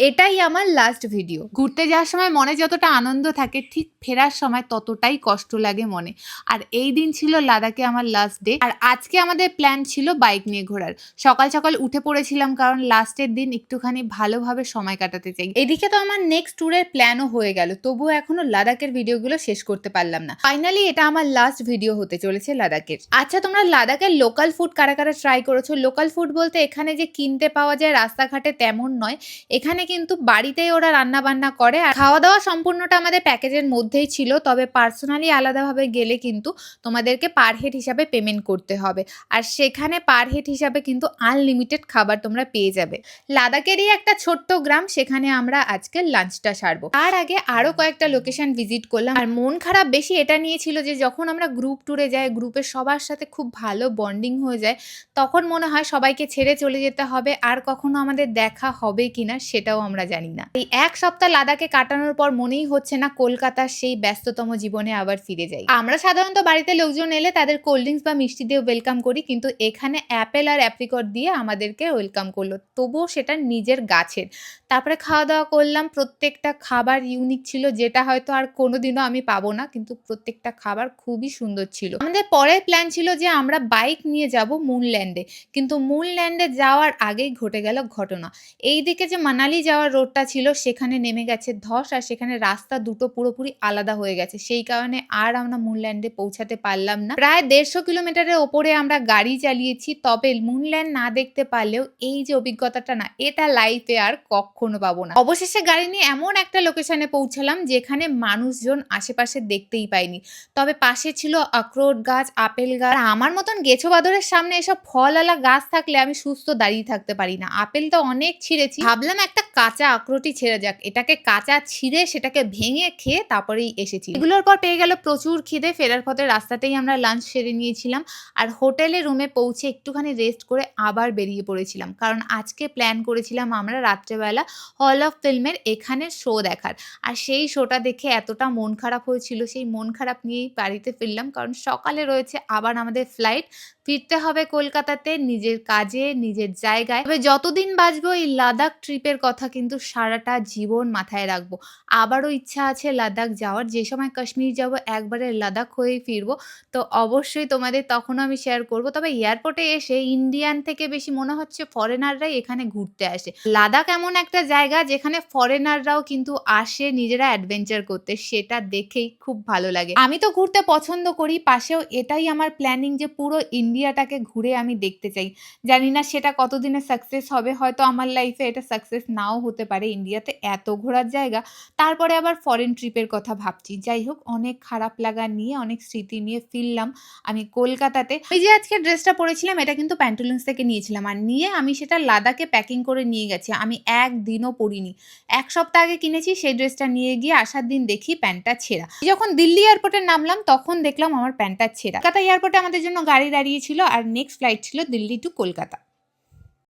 এটাই আমার last video ঘুরতে যাওয়ার সময় মনে যতটা আনন্দ থাকে ঠিক ফেরার সময় ততটাই কষ্ট লাগে মনে। আর এই দিন ছিল লাদাখে আমার লাস্ট ডে আর আজকে আমাদের প্ল্যান ছিল বাইক নিয়ে ঘোরার। সকাল সকাল উঠে পড়েছিলাম কারণ লাস্টের দিন একটুখানি ভালোভাবে সময় কাটাতে চাই। এদিকে তো আমার নেক্সট ট্যুরের প্ল্যানও হয়ে গেল। তবুও এখনও লাদাখের ভিডিওগুলো শেষ করতে পারলাম না। ফাইনালি এটা আমার লাস্ট ভিডিও হতে চলেছে লাদাখের। আচ্ছা তোমরা লাদাখের লোকাল ফুড কারা কারা ট্রাই করেছ? লোকাল ফুড বলতে এখানে যে কিনতে পাওয়া যায় রাস্তাঘাটে তেমন নয়। এখানে কিন্তু বাড়িতেই ওরা রান্না বান্না করে। আর খাওয়া দাওয়া সম্পূর্ণটা আমাদের প্যাকেজের মধ্যেই ছিল, তবে পার্সোনালি আলাদাভাবে গেলে কিন্তু তোমাদেরকে পার হেড হিসাবে পেমেন্ট করতে হবে। আর সেখানে পার হেড হিসাবে কিন্তু আনলিমিটেড খাবার তোমরা পেয়ে যাবে। লাদাখেরই একটা ছোট্ট গ্রাম, সেখানে আমরা আজকে লাঞ্চটা সারবো। তার আগে আরও কয়েকটা লোকেশন ভিজিট করলাম। আর মন খারাপ বেশি এটা নিয়েছিল যে, যখন আমরা গ্রুপ ট্যুরে যাই গ্রুপের সবার সাথে খুব ভালো বন্ডিং হয়ে যায়, তখন মনে হয় সবাইকে ছেড়ে চলে যেতে হবে। আর কখনো আমাদের দেখা হবে কিনা, সেটাও আমরা জানি না। এই এক সপ্তাহ লাদাখে কাটানোর পর মনেই হচ্ছে না, কলকাতার সেই ব্যস্ততম জীবনে আবার ফিরে যাই। আমরা সাধারণত বাড়িতে লোকজন এলে তাদের কোল্ড ড্রিঙ্কস বা মিষ্টি দিয়ে ওয়েলকাম করি, কিন্তু এখানে অ্যাপেল আর অ্যাপ্রিকট দিয়ে আমাদেরকে ওয়েলকাম করল। তবুও সেটা নিজের গাছের। তারপরে খাওয়া দাওয়া করলাম, প্রত্যেকটা খাবার ইউনিক ছিল, যেটা হয়তো আর কোনোদিনও আমি পাবো না, কিন্তু প্রত্যেকটা খাবার খুবই সুন্দর ছিল। আমাদের পরের প্ল্যান ছিল যে আমরা বাইক নিয়ে যাব মুনল্যান্ডে কিন্তু মুনল্যান্ডে যাওয়ার আগেই ঘটে গেল ঘটনা। এই দিকে যে মানালি যাওয়ার রোডটা ছিল, সেখানে নেমে গেছে ধস, আর সেখানে রাস্তা দুটো পুরোপুরি আলাদা হয়ে গেছে। সেই কারণে আর আমরা মুনল্যান্ডে পৌঁছাতে পারলাম না। প্রায় দেড়শো কিলোমিটারের ওপরে আমরা গাড়ি চালিয়েছি, তবে মুনল্যান্ড না দেখতে পারলেও এই যে অভিজ্ঞতাটা না, এটা লাইফে আর কখনো পাবো না। অবশেষে গাড়ি নিয়ে এমন একটা লোকেশনে পৌঁছালাম, যেখানে মানুষজন আশেপাশে দেখতেই পাইনি। তবে পাশে ছিল আখরোট গাছ, আপেল গাছ। আমার মতন গেছো বাদরের সামনে এসব ফলওয়ালা গাছ থাকলে আমি সুস্থ দাঁড়িয়ে থাকতে পারি না। আপেল তো অনেক ছিঁড়েছি। ভাবলাম একটা কাঁচা আখরোটই ছেড়ে যাক। এটাকে কাঁচা ছিঁড়ে সেটাকে ভেঙে খেয়ে তারপরেই এসেছি এগুলোর পর পেয়ে গেল প্রচুর খিদে, ফেরার পথে রাস্তাতেই আমরা লাঞ্চ সেরে নিয়েছিলাম। আর হোটেলে রুমে পৌঁছে একটুখানি রেস্ট করে আবার বেরিয়ে পড়েছিলাম। কারণ আজকে প্ল্যান করেছিলাম আমরা রাত্রেবেলা হল অফ ফিল্মের এখানে শো দেখার। আর সেই শোটা দেখে এতটা মন খারাপ হয়েছিল, সেই মন খারাপ নিয়েই বাড়িতে ফিরলাম। কারণ সকালে রয়েছে আবার আমাদের ফ্লাইট ফিরতে হবে কলকাতাতে নিজের কাজে, নিজের জায়গায়। তবে যতদিন বাঁচবো এই লাদাখ ট্রিপের কথা কিন্তু সারাটা জীবন মাথায় রাখব। আবারও ইচ্ছা আছে লাদাখ যাওয়ার, যে সময় কাশ্মীর যাব, একবারে লাদাখ হয়েই ফিরবো। তো অবশ্যই তোমাদের তখনও আমি শেয়ার করব। তবে এয়ারপোর্টে এসে ইন্ডিয়ান থেকে বেশি মনে হচ্ছে ফরেনাররাই এখানে ঘুরতে আসে। লাদাখ এমন একটা জায়গা যেখানে ফরেনাররাও কিন্তু আসে নিজেরা অ্যাডভেঞ্চার করতে, সেটা দেখেই খুব ভালো লাগে। আমি তো ঘুরতে পছন্দ করি, পাশেও এটাই আমার প্ল্যানিং যে পুরো ইন্ডিয়াটাকে ঘুরে আমি দেখতে চাই। জানি না সেটা কতদিনে সাকসেস হবে, হয়তো আমার লাইফে এটা সাকসেস নাও হতে পারে। ইন্ডিয়াতে এত ঘোরার জায়গা, তারপরে আবার ফরেন ট্রিপের কথা ভাবছি। যাই হোক, অনেক খারাপ লাগা নিয়ে, অনেক স্মৃতি নিয়ে ফিরলাম আমি কলকাতাতে। এই যে আজকে ড্রেসটা পরেছিলাম, এটা কিন্তু প্যান্টুলেন্স থেকে নিয়েছিলাম। আর নিয়ে আমি সেটা লাদাখে প্যাকিং করে নিয়ে গেছি। আমি একদিনও পরিনি। এক সপ্তাহ আগে কিনেছি, সেই ড্রেসটা নিয়ে গিয়ে আসার দিন দেখি প্যান্টটা ছেঁড়া। যখন দিল্লি এয়ারপোর্টে নামলাম, তখন দেখলাম আমার প্যান্টটা ছেঁড়া। কলকাতা এয়ারপোর্টে আমাদের জন্য গাড়ি দাঁড়িয়েছিল আর নেক্সট ফ্লাইট ছিল দিল্লি টু কলকাতা।